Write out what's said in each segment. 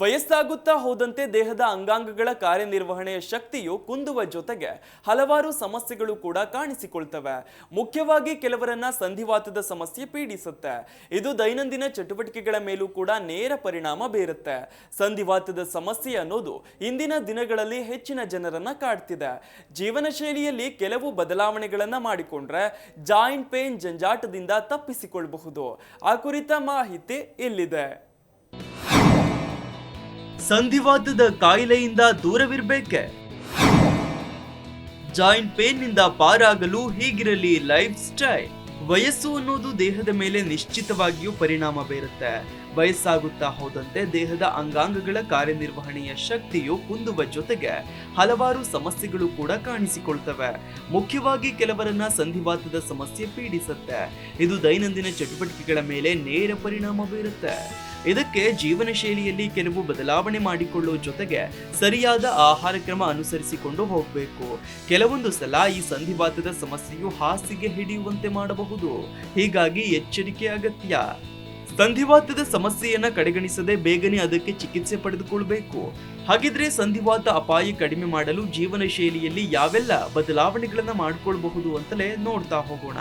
ವಯಸ್ಸಾಗುತ್ತಾ ಹೋದಂತೆ ದೇಹದ ಅಂಗಾಂಗಗಳ ಕಾರ್ಯನಿರ್ವಹಣೆಯ ಶಕ್ತಿಯು ಕುಂದುವ ಜೊತೆಗೆ ಹಲವಾರು ಸಮಸ್ಯೆಗಳು ಕೂಡ ಕಾಣಿಸಿಕೊಳ್ತವೆ. ಮುಖ್ಯವಾಗಿ ಕೆಲವರನ್ನ ಸಂಧಿವಾತದ ಸಮಸ್ಯೆ ಪೀಡಿಸುತ್ತೆ. ಇದು ದೈನಂದಿನ ಚಟುವಟಿಕೆಗಳ ಮೇಲೂ ಕೂಡ ನೇರ ಪರಿಣಾಮ ಬೀರುತ್ತೆ. ಸಂಧಿವಾತದ ಸಮಸ್ಯೆ ಅನ್ನೋದು ಇಂದಿನ ದಿನಗಳಲ್ಲಿ ಹೆಚ್ಚಿನ ಜನರನ್ನ ಕಾಡ್ತಿದೆ. ಜೀವನ ಶೈಲಿಯಲ್ಲಿ ಕೆಲವು ಬದಲಾವಣೆಗಳನ್ನ ಮಾಡಿಕೊಂಡ್ರೆ ಜಾಯಿಂಟ್ ಪೇನ್ ಜಂಜಾಟದಿಂದ ತಪ್ಪಿಸಿಕೊಳ್ಳಬಹುದು ಆ ಕುರಿತ ಮಾಹಿತಿ ಇಲ್ಲಿದೆ. ಸಂಧಿವಾತದ ಕಾಯಿಲೆಯಿಂದ ದೂರವಿರಬೇಕೆ? ಜಾಯಿಂಟ್ ಪೇನ್ನಿಂದ ಪಾರಾಗಲು ಹೀಗಿರಲಿ ಲೈಫ್ ಸ್ಟೈಲ್. ವಯಸ್ಸು ಅನ್ನೋದು ದೇಹದ ಮೇಲೆ ನಿಶ್ಚಿತವಾಗಿಯೂ ಪರಿಣಾಮ ಬೀರುತ್ತೆ. ವಯಸ್ಸಾಗುತ್ತಾ ಹೋದಂತೆ ದೇಹದ ಅಂಗಾಂಗಗಳ ಕಾರ್ಯನಿರ್ವಹಣೆಯ ಶಕ್ತಿಯು ಕುಂದುವ ಜೊತೆಗೆ ಹಲವಾರು ಸಮಸ್ಯೆಗಳು ಕೂಡ ಕಾಣಿಸಿಕೊಳ್ತವೆ. ಮುಖ್ಯವಾಗಿ ಕೆಲವರನ್ನ ಸಂಧಿವಾತದ ಸಮಸ್ಯೆ ಪೀಡಿಸುತ್ತೆ. ಇದು ದೈನಂದಿನ ಚಟುವಟಿಕೆಗಳ ಮೇಲೆ ನೇರ ಪರಿಣಾಮ ಬೀರುತ್ತೆ. ಇದಕ್ಕೆ ಜೀವನ ಶೈಲಿಯಲ್ಲಿ ಕೆಲವು ಬದಲಾವಣೆ ಮಾಡಿಕೊಳ್ಳುವ ಜೊತೆಗೆ ಸರಿಯಾದ ಆಹಾರ ಕ್ರಮ ಅನುಸರಿಸಿಕೊಂಡು ಹೋಗಬೇಕು. ಕೆಲವೊಂದು ಸಲ ಈ ಸಂಧಿವಾತದ ಸಮಸ್ಯೆಯು ಹಾಸಿಗೆ ಹಿಡಿಯುವಂತೆ ಮಾಡಬಹುದು. ಹೀಗಾಗಿ ಎಚ್ಚರಿಕೆ ಅಗತ್ಯ. ಸಂಧಿವಾತದ ಸಮಸ್ಯೆಯನ್ನ ಕಡೆಗಣಿಸದೆ ಬೇಗನೆ ಅದಕ್ಕೆ ಚಿಕಿತ್ಸೆ ಪಡೆದುಕೊಳ್ಬೇಕು. ಹಾಗಿದ್ರೆ ಸಂಧಿವಾತ ಅಪಾಯ ಕಡಿಮೆ ಮಾಡಲು ಜೀವನ ಶೈಲಿಯಲ್ಲಿ ಯಾವೆಲ್ಲ ಬದಲಾವಣೆಗಳನ್ನ ಮಾಡಿಕೊಳ್ಬಹುದು ಅಂತಲೇ ನೋಡ್ತಾ ಹೋಗೋಣ.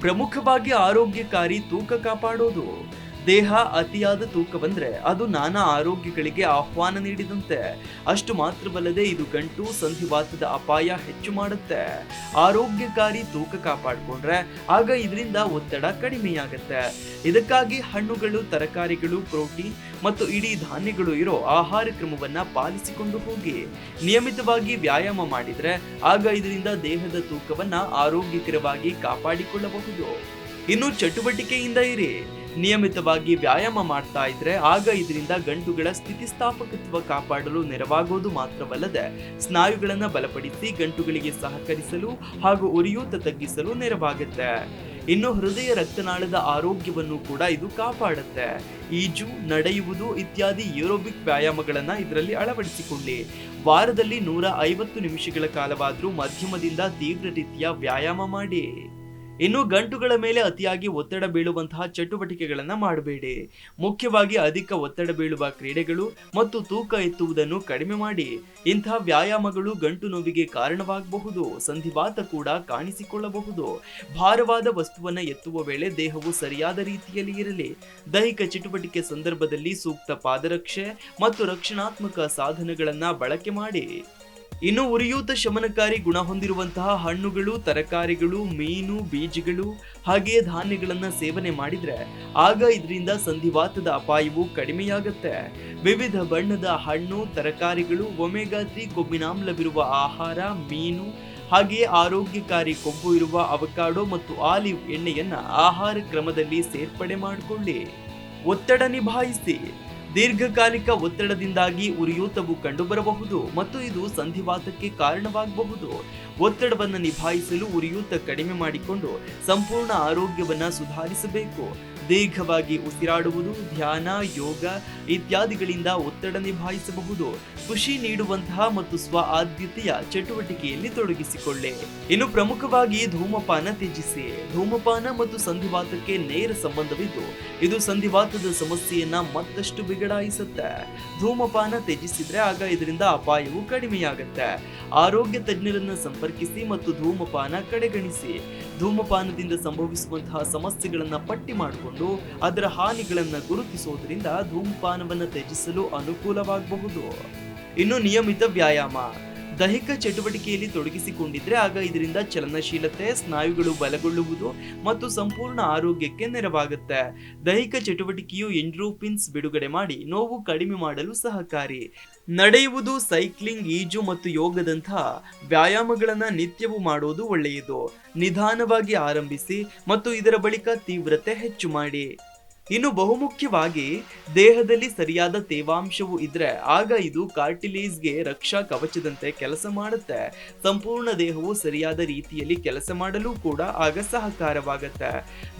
ಪ್ರಮುಖವಾಗಿ ಆರೋಗ್ಯಕಾರಿ ತೂಕ ಕಾಪಾಡೋದು. ದೇಹ ಅತಿಯಾದ ತೂಕ ಬಂದ್ರೆ ಅದು ನಾನಾ ಆರೋಗ್ಯಗಳಿಗೆ ಆಹ್ವಾನ ನೀಡಿದಂತೆ. ಅಷ್ಟು ಮಾತ್ರವಲ್ಲದೆ ಇದು ಗಂಟು, ಸಂಧಿವಾತದ ಅಪಾಯ ಹೆಚ್ಚು ಮಾಡುತ್ತೆ. ಆರೋಗ್ಯಕಾರಿ ತೂಕ ಕಾಪಾಡಿಕೊಂಡ್ರೆ ಆಗ ಇದರಿಂದ ಒತ್ತಡ ಕಡಿಮೆಯಾಗತ್ತೆ. ಇದಕ್ಕಾಗಿ ಹಣ್ಣುಗಳು, ತರಕಾರಿಗಳು, ಪ್ರೋಟೀನ್ ಮತ್ತು ಇಡೀ ಧಾನ್ಯಗಳು ಇರೋ ಆಹಾರ ಕ್ರಮವನ್ನ ಪಾಲಿಸಿಕೊಂಡು ಹೋಗಿ. ನಿಯಮಿತವಾಗಿ ವ್ಯಾಯಾಮ ಮಾಡಿದ್ರೆ ಆಗ ಇದರಿಂದ ದೇಹದ ತೂಕವನ್ನ ಆರೋಗ್ಯಕರವಾಗಿ ಕಾಪಾಡಿಕೊಳ್ಳಬಹುದು. ಇನ್ನು ಚಟುವಟಿಕೆಯಿಂದ ಇರಿ. ನಿಯಮಿತವಾಗಿ ವ್ಯಾಯಾಮ ಮಾಡ್ತಾ ಇದ್ರೆ ಆಗ ಇದರಿಂದ ಗಂಟುಗಳ ಸ್ಥಿತಿಸ್ಥಾಪಕತ್ವ ಕಾಪಾಡಲು ನೆರವಾಗೋದು ಮಾತ್ರವಲ್ಲದೆ ಸ್ನಾಯುಗಳನ್ನು ಬಲಪಡಿಸಿ ಗಂಟುಗಳಿಗೆ ಸಹಕರಿಸಲು ಹಾಗೂ ಉರಿಯೂತ ತಗ್ಗಿಸಲು ನೆರವಾಗುತ್ತೆ. ಇನ್ನು ಹೃದಯ ರಕ್ತನಾಳದ ಆರೋಗ್ಯವನ್ನು ಕೂಡ ಇದು ಕಾಪಾಡುತ್ತೆ. ಈಜು, ನಡೆಯುವುದು ಇತ್ಯಾದಿ ಏರೋಬಿಕ್ ವ್ಯಾಯಾಮಗಳನ್ನ ಇದರಲ್ಲಿ ಅಳವಡಿಸಿಕೊಳ್ಳಿ. ವಾರದಲ್ಲಿ ನೂರ ಐವತ್ತು ನಿಮಿಷಗಳ ಕಾಲವಾದರೂ ಮಧ್ಯಮದಿಂದ ತೀವ್ರ ರೀತಿಯ ವ್ಯಾಯಾಮ ಮಾಡಿ. ಇನ್ನು ಗಂಟುಗಳ ಮೇಲೆ ಅತಿಯಾಗಿ ಒತ್ತಡ ಬೀಳುವಂತಹ ಚಟುವಟಿಕೆಗಳನ್ನು ಮಾಡಬೇಡಿ. ಮುಖ್ಯವಾಗಿ ಅಧಿಕ ಒತ್ತಡ ಬೀಳುವ ಕ್ರೀಡೆಗಳು ಮತ್ತು ತೂಕ ಎತ್ತುವುದನ್ನು ಕಡಿಮೆ ಮಾಡಿ. ಇಂತಹ ವ್ಯಾಯಾಮಗಳು ಗಂಟು ನೋವಿಗೆ ಕಾರಣವಾಗಬಹುದು. ಸಂಧಿವಾತ ಕೂಡ ಕಾಣಿಸಿಕೊಳ್ಳಬಹುದು. ಭಾರವಾದ ವಸ್ತುವನ್ನು ಎತ್ತುವ ವೇಳೆ ದೇಹವು ಸರಿಯಾದ ರೀತಿಯಲ್ಲಿ ಇರಲಿ. ದೈಹಿಕ ಚಟುವಟಿಕೆ ಸಂದರ್ಭದಲ್ಲಿ ಸೂಕ್ತ ಪಾದರಕ್ಷೆ ಮತ್ತು ರಕ್ಷಣಾತ್ಮಕ ಸಾಧನಗಳನ್ನು ಬಳಕೆ ಮಾಡಿ. ಇನ್ನು ಉರಿಯೂತ ಶಮನಕಾರಿ ಗುಣ ಹೊಂದಿರುವಂತಹ ಹಣ್ಣುಗಳು, ತರಕಾರಿಗಳು, ಮೀನು, ಬೀಜಗಳು ಹಾಗೆಯೇ ಧಾನ್ಯಗಳನ್ನ ಸೇವನೆ ಮಾಡಿದ್ರೆ ಆಗ ಇದರಿಂದ ಸಂಧಿವಾತದ ಅಪಾಯವು ಕಡಿಮೆಯಾಗುತ್ತೆ. ವಿವಿಧ ಬಣ್ಣದ ಹಣ್ಣು, ತರಕಾರಿಗಳು, ಒಮೆಗಾ ತ್ರೀ ಕೊಬ್ಬಿನಾಮ್ಲವಿರುವ ಆಹಾರ, ಮೀನು ಹಾಗೆಯೇ ಆರೋಗ್ಯಕಾರಿ ಕೊಬ್ಬು ಇರುವ ಅವಕಾಡೋ ಮತ್ತು ಆಲಿವ್ ಎಣ್ಣೆಯನ್ನ ಆಹಾರ ಕ್ರಮದಲ್ಲಿ ಸೇರ್ಪಡೆ ಮಾಡಿಕೊಳ್ಳಿ. ಒತ್ತಡ ನಿಭಾಯಿಸಿ. ದೀರ್ಘಕಾಲಿಕ ಒತ್ತಡದಿಂದಾಗಿ ಉರಿಯೂತವು ಕಂಡುಬರಬಹುದು ಮತ್ತು ಇದು ಸಂಧಿವಾತಕ್ಕೆ ಕಾರಣವಾಗಬಹುದು. ಒತ್ತಡವನ್ನು ನಿಭಾಯಿಸಲು ಉರಿಯೂತ ಕಡಿಮೆ ಮಾಡಿಕೊಂಡು ಸಂಪೂರ್ಣ ಆರೋಗ್ಯವನ್ನು ಸುಧಾರಿಸಬೇಕು. ದೀರ್ಘವಾಗಿ ಉಸಿರಾಡುವುದು, ಧ್ಯಾನ, ಯೋಗ ಇತ್ಯಾದಿಗಳಿಂದ ಒತ್ತಡ ನಿಭಾಯಿಸಬಹುದು. ಖುಷಿ ನೀಡುವಂತಹ ಮತ್ತು ಸ್ವ ಆದ್ಯತೆಯ ಚಟುವಟಿಕೆಯಲ್ಲಿ ತೊಡಗಿಸಿಕೊಳ್ಳಿ. ಇನ್ನು ಪ್ರಮುಖವಾಗಿ ಧೂಮಪಾನ ತ್ಯಜಿಸಿ. ಧೂಮಪಾನ ಮತ್ತು ಸಂಧಿವಾತಕ್ಕೆ ನೇರ ಸಂಬಂಧವಿದ್ದು, ಇದು ಸಂಧಿವಾತದ ಸಮಸ್ಯೆಯನ್ನ ಮತ್ತಷ್ಟು ಬಿಗಡಾಯಿಸುತ್ತೆ. ಧೂಮಪಾನ ತ್ಯಜಿಸಿದ್ರೆ ಆಗ ಇದರಿಂದ ಅಪಾಯವು ಕಡಿಮೆಯಾಗುತ್ತೆ. ಆರೋಗ್ಯ ತಜ್ಞರನ್ನ ಸಂಪರ್ಕಿಸಿ ಮತ್ತು ಧೂಮಪಾನ ಕಡೆಗಣಿಸಿ. ಧೂಮಪಾನದಿಂದ ಸಂಭವಿಸುವಂತಹ ಸಮಸ್ಯೆಗಳನ್ನು ಪಟ್ಟಿ ಮಾಡಿಕೊಂಡು ಅದರ ಹಾನಿಗಳನ್ನು ಗುರುತಿಸೋದ್ರಿಂದ ಧೂಮಪಾನವನ್ನು ತ್ಯಜಿಸಲು ಅನುಕೂಲವಾಗಬಹುದು. ಇನ್ನು ನಿಯಮಿತ ವ್ಯಾಯಾಮ. ದೈಹಿಕ ಚಟುವಟಿಕೆಯಲ್ಲಿ ತೊಡಗಿಸಿಕೊಂಡಿದ್ರೆ ಆಗ ಇದರಿಂದ ಚಲನಶೀಲತೆ, ಸ್ನಾಯುಗಳು ಬಲಗೊಳ್ಳುವುದು ಮತ್ತು ಸಂಪೂರ್ಣ ಆರೋಗ್ಯಕ್ಕೆ ನೆರವಾಗುತ್ತೆ. ದೈಹಿಕ ಚಟುವಟಿಕೆಯು ಎಂಡ್ರೋಪಿನ್ಸ್ ಬಿಡುಗಡೆ ಮಾಡಿ ನೋವು ಕಡಿಮೆ ಮಾಡಲು ಸಹಕಾರಿ. ನಡೆಯುವುದು ಸೈಕ್ಲಿಂಗ್, ಈಜು ಮತ್ತು ಯೋಗದಂತಹ ವ್ಯಾಯಾಮಗಳನ್ನು ನಿತ್ಯವೂ ಮಾಡೋದು ಒಳ್ಳೆಯದು. ನಿಧಾನವಾಗಿ ಆರಂಭಿಸಿ ಮತ್ತು ಇದರ ಬಳಿಕ ತೀವ್ರತೆ ಹೆಚ್ಚು ಮಾಡಿ. ಇನ್ನು ಬಹುಮುಖ್ಯವಾಗಿ ದೇಹದಲ್ಲಿ ಸರಿಯಾದ ತೇವಾಂಶವು ಇದ್ರೆ ಆಗ ಇದು ಕಾರ್ಟಿಲೇಜ್ಗೆ ರಕ್ಷಾ ಕವಚದಂತೆ ಕೆಲಸ ಮಾಡುತ್ತೆ. ಸಂಪೂರ್ಣ ದೇಹವು ಸರಿಯಾದ ರೀತಿಯಲ್ಲಿ ಕೆಲಸ ಮಾಡಲು ಕೂಡ ಆಗ ಸಹಕಾರವಾಗತ್ತೆ.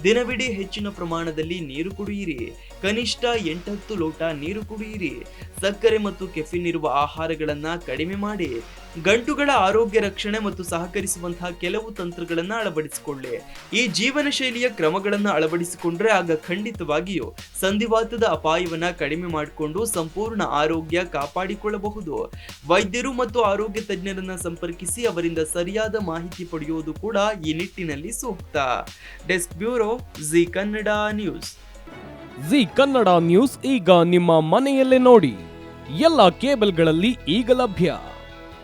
ದಿನವಿಡೀ ಹೆಚ್ಚಿನ ಪ್ರಮಾಣದಲ್ಲಿ ನೀರು ಕುಡಿಯಿರಿ. ಕನಿಷ್ಠ ಎಂಟತ್ತು ಲೋಟ ನೀರು ಕುಡಿಯಿರಿ. ಸಕ್ಕರೆ ಮತ್ತು ಕೆಫಿನ್ ಇರುವ ಆಹಾರಗಳನ್ನ ಕಡಿಮೆ ಮಾಡಿ. ಗಂಟುಗಳ ಆರೋಗ್ಯ ರಕ್ಷಣೆ ಮತ್ತು ಸಹಕರಿಸುವಂತಹ ಕೆಲವು ತಂತ್ರಗಳನ್ನು ಅಳವಡಿಸಿಕೊಳ್ಳಿ. ಈ ಜೀವನ ಶೈಲಿಯ ಕ್ರಮಗಳನ್ನು ಅಳವಡಿಸಿಕೊಂಡ್ರೆ ಆಗ ಖಂಡಿತವಾಗಿಯೂ ಸಂಧಿವಾತದ ಅಪಾಯವನ್ನ ಕಡಿಮೆ ಮಾಡಿಕೊಂಡು ಸಂಪೂರ್ಣ ಆರೋಗ್ಯ ಕಾಪಾಡಿಕೊಳ್ಳಬಹುದು. ವೈದ್ಯರು ಮತ್ತು ಆರೋಗ್ಯ ತಜ್ಞರನ್ನ ಸಂಪರ್ಕಿಸಿ ಅವರಿಂದ ಸರಿಯಾದ ಮಾಹಿತಿ ಪಡೆಯುವುದು ಕೂಡ ಈ ನಿಟ್ಟಿನಲ್ಲಿ ಸೂಕ್ತ. Desk bureau Zee Kannada news. Zee Kannada news ಈಗ ನಿಮ್ಮ ಮನೆಯಲ್ಲೇ ನೋಡಿ. ಎಲ್ಲ ಕೇಬಲ್ಗಳಲ್ಲಿ ಈಗ ಲಭ್ಯ.